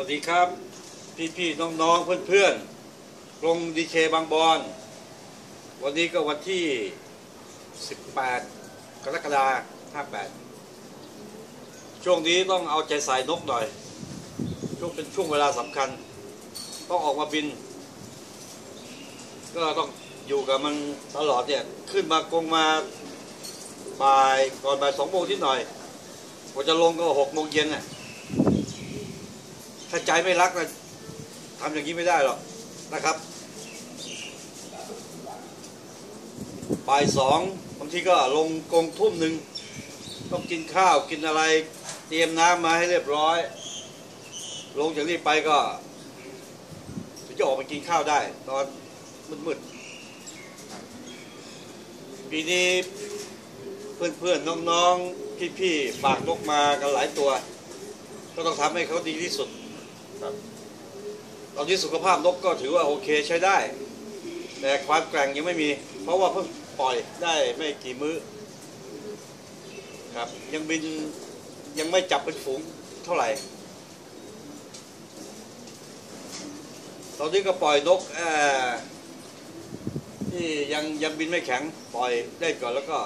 วัสดีครับ พี่ๆน้องๆเพื่อนๆกรงดีเคบางบอน วันนี้ก็วันที่ 18 กรกฎาคม58 ช่วงนี้ต้องเอาใจใส่นกหน่อย ช่วงเป็นช่วงเวลาสำคัญ ต้องออกมาบิน ก็ต้องอยู่กับมันตลอดเนี่ย ขึ้นมากรงมาบ่ายก่อนบ่ายสองโมงที่หน่อยกว่าจะลงก็หกโมงเย็นน่ะ ถ้าใจไม่รักนะทำอย่างนี้ไม่ได้หรอกนะครับบ่ายสองบางทีก็ลงกงทุ่มหนึ่งต้องกินข้าวกินอะไร เตรียมน้ำมาให้เรียบร้อย ลงจากนี้ไปก็ถึงจะออกไปกินข้าวได้ ตอนมืดๆปีนี้เพื่อนๆน้องๆพี่ๆฝากนกมากันหลายตัว ก็ต้องทำให้เขาดีที่สุด ตอนนี้สุขภาพนกก็ถือว่าโอเคใช้ได้ แต่ความแกร่งยังไม่มี เพราะว่าเพิ่งปล่อยได้ไม่กี่มื้อครับ ยังบินยังไม่จับเป็นฝูงเท่าไหร่ ตอนนี้ก็ปล่อยนกที่ยังยังบินไม่แข็งปล่อยได้ก่อนแล้วก็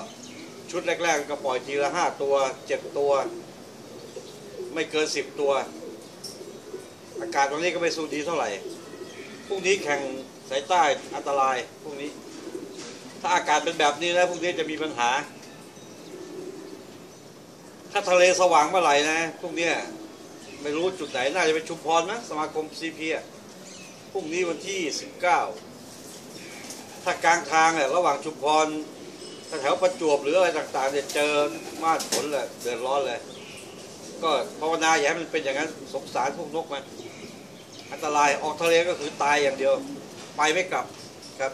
ชุดแรก ๆ ก็ปล่อยทีละห้าตัวเจ็ดตัว ไม่เกินสิบตัว อากาศวันนี้ก็ไม่สู้ดีเท่าไหร่พรุ่งนี้แข่งสายใต้อันตรายพรุ่งนี้ ถ้าอากาศเป็นแบบนี้นะพรุ่งนี้จะมีปัญหา ถ้าทะเลสว่างเมื่อไหร่นะพรุ่งนี้ไม่รู้จุดไหนน่าจะเป็นชุมพรมั้งสมาคมซีพีพรุ่งนี้วันที่ 19 ถ้ากลางทางเนี่ยระหว่างชุมพรแถวประจวบหรืออะไรต่างๆเนี่ยเจอมาดฝนเลยเดือดร้อนเลย ก็ภาวนาอย่าให้มันเป็นอย่างนั้นสงสารพวกนกมัน อันตรายออกทะเลก็คือตายอย่างเดียว ไปไม่กลับครับ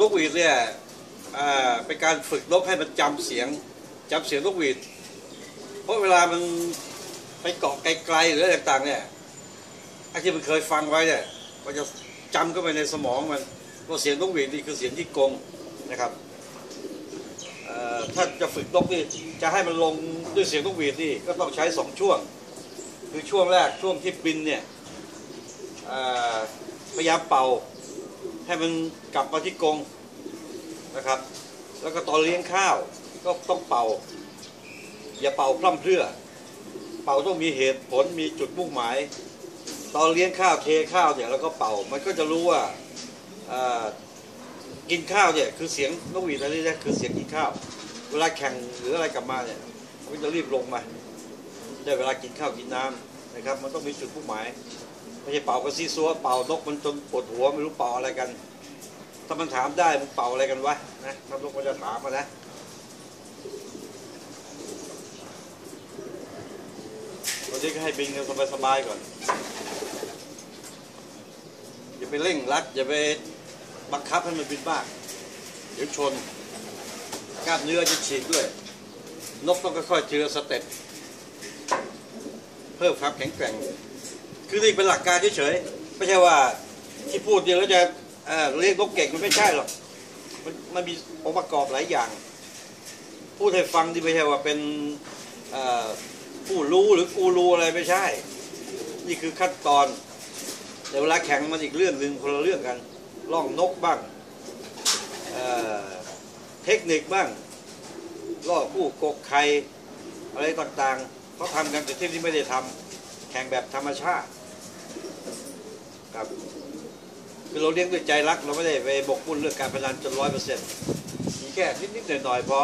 นกหวีดเนี่ยเป็นการฝึกนกให้มันจำเสียงจำเสียงนกหวีด เพราะเวลามันไปเกาะไกลๆหรืออะไรต่างๆเนี่ยไอ้ที่มันเคยฟังไว้เนี่ยมันจะจำเข้าไปในสมองมันว่าเสียงนกหวีดนี่คือเสียงที่กงนะครับถ้าจะฝึกนกนี่จะให้มันลงด้วยเสียงนกหวีดนี่ก็ต้องใช้สองช่วง คือช่วงแรกช่วงที่บินเนี่ยพยายามเป่า ให้มันกลับมาที่กรงนะครับ แล้วก็ตอนเลี้ยงข้าวก็ต้องเป่า อย่าเป่าพร่ำเพรื่อ เป่าต้องมีเหตุผลมีจุดมุ่งหมาย ตอนเลี้ยงข้าวเทข้าวเนี่ยแล้วก็เป่ามันก็จะรู้ว่าอ่ากินข้าวเนี่ยคือเสียงนกหวีดอะไรเนี่ยคือเสียงกินข้าว เวลาแข่งหรืออะไรกลับมาเนี่ยมันจะรีบลงมาได้เวลากินข้าวกินน้ำนะครับ มันต้องมีจุดมุ่งหมาย ไม่ใช่เป่ากระซีซัวเป่านกมันจนปวดหัวไม่รู้เป่าอะไรกัน ถ้ามันถามได้มันเป่าอะไรกันวะนะถ้านกมันจะถามมานะวันนี้ก็ให้บินกันสบายๆก่อนอย่าไปเร่งรัดอย่าไปบังคับให้มันบินมากเดี๋ยวชนกล้ามเนื้อจะฉีกด้วย นกต้องค่อยๆเจือสเต็ปเพิ่มความแข็งแกร่ง คือนี่เป็นหลักการเฉยๆไม่ใช่ว่าที่พูดเดียวแล้วจะเอ่อเรียกนกเก่งมันไม่ใช่หรอกมันมันมีองค์ประกอบหลายอย่าง พูดให้ฟังที่ไม่ใช่ว่าเป็นเอ่อผู้รู้หรือกูรู้อะไรไม่ใช่ นี่คือขั้นตอน แต่เวลาแข่งมันอีกเรื่องหนึ่งคนละเรื่องกันล่องนกบ้างเเทคนิคบ้างล่อผู้กกไข่อะไรต่างๆเขาทำกันแต่ที่นี่ไม่ได้ทำแข่งแบบธรรมชาติ ครับ คือเราเลี้ยงด้วยใจรักเราไม่ได้ไปบกมุ่นเรื่องการพนันจนร้อยเปอร์เซ็นต์มีแค่นิดๆหน่อยๆพอ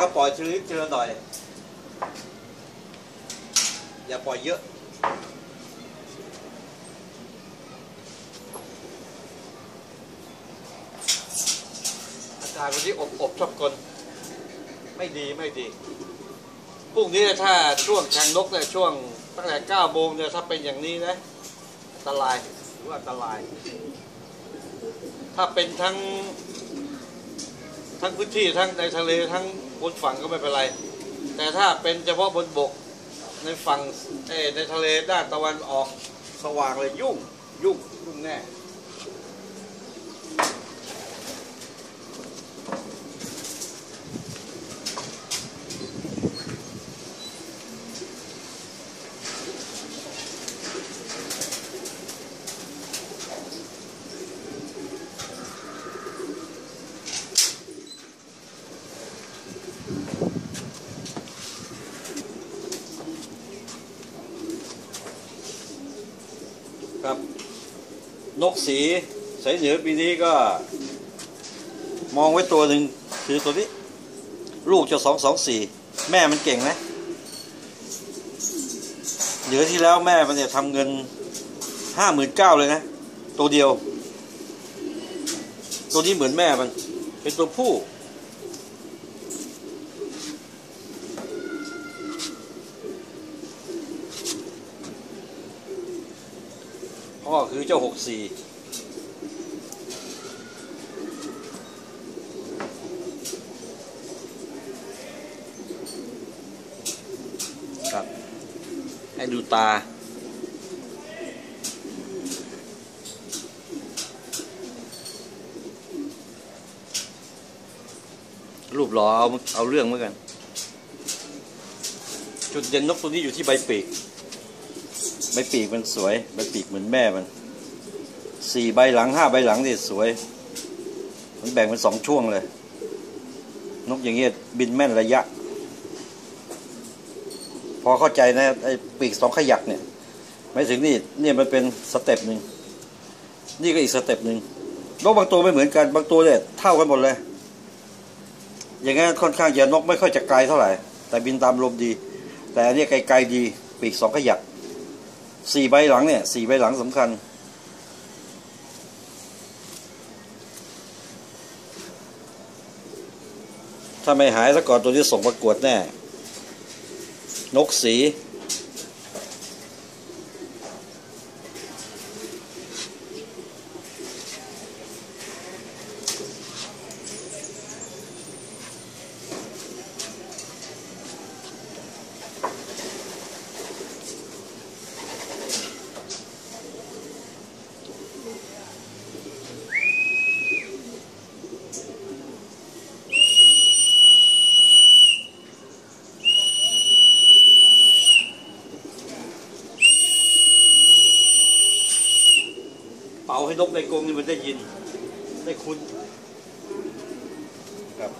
ก็ปล่อยทีละนิดทีละหน่อย อย่าปล่อยเยอะอากาศวันนี้อบอบชอบกลไม่ดีไม่ดีพรุ่งนี้ถ้าช่วงแข่งนกเนี่ยช่วงตั้งแต่9โมงเนี่ยถ้าเป็นอย่างนี้นะอันตรายหรือว่าอันตราย ถ้าเป็นทั้ง ทั้งพื้นที่ทั้งในทะเลทั้งบนฝั่งก็ไม่เป็นไร แต่ถ้าเป็นเฉพาะบนบกในฝั่งในทะเลด้านตะวันออกสว่างเลยยุ่งยุ่งยุ่งแน่ ครับ นกสีสายเหนือปีนี้ก็ มองไว้ตัวหนึ่งคือตัวนี้ ลูกจะสองสองสี่แม่มันเก่งนะเหนือที่แล้วแม่มันเนี่ยทำเงินห้าหมื่นเก้าเลยนะ ตัวเดียว ตัวนี้เหมือนแม่มัน เป็นตัวผู้ พ่อคือ เจ้าหกสี่ครับ ให้ดูตารูปหล่อเอาเอาเรื่องเหมือนกัน จุดเด่นนกตัวนี้อยู่ที่ใบปีก ใบปีกมันสวย ใบปีกเหมือนแม่มัน สี่ใบหลังห้าใบหลังนี่สวย มันแบ่งเป็นสองช่วงเลย นกอย่างเงี้ยบินแม่นระยะ พอเข้าใจนะไอ้ปีกสองขยักเนี่ยไม่ถึงนี่เนี่ยมันเป็นสเต็ปหนึ่งนี่ก็อีกสเต็ปหนึ่งนกบางตัวไม่เหมือนกันบางตัวเนี่ยเท่ากันหมดเลย อย่างงั้นค่อนข้างจะนกไม่ค่อยจะไกลเท่าไหร่ แต่บินตามลมดี แต่อันนี้ไกลๆดี ปีกสองขยักสี่ใบหลังเนี่ยสี่ใบหลังสำคัญ ถ้าไม่หายซะก่อนตัวนี้ส่งประกวดแน่ นกสี นกในกรงนี่มันได้ยิน ได้คุ้นครับ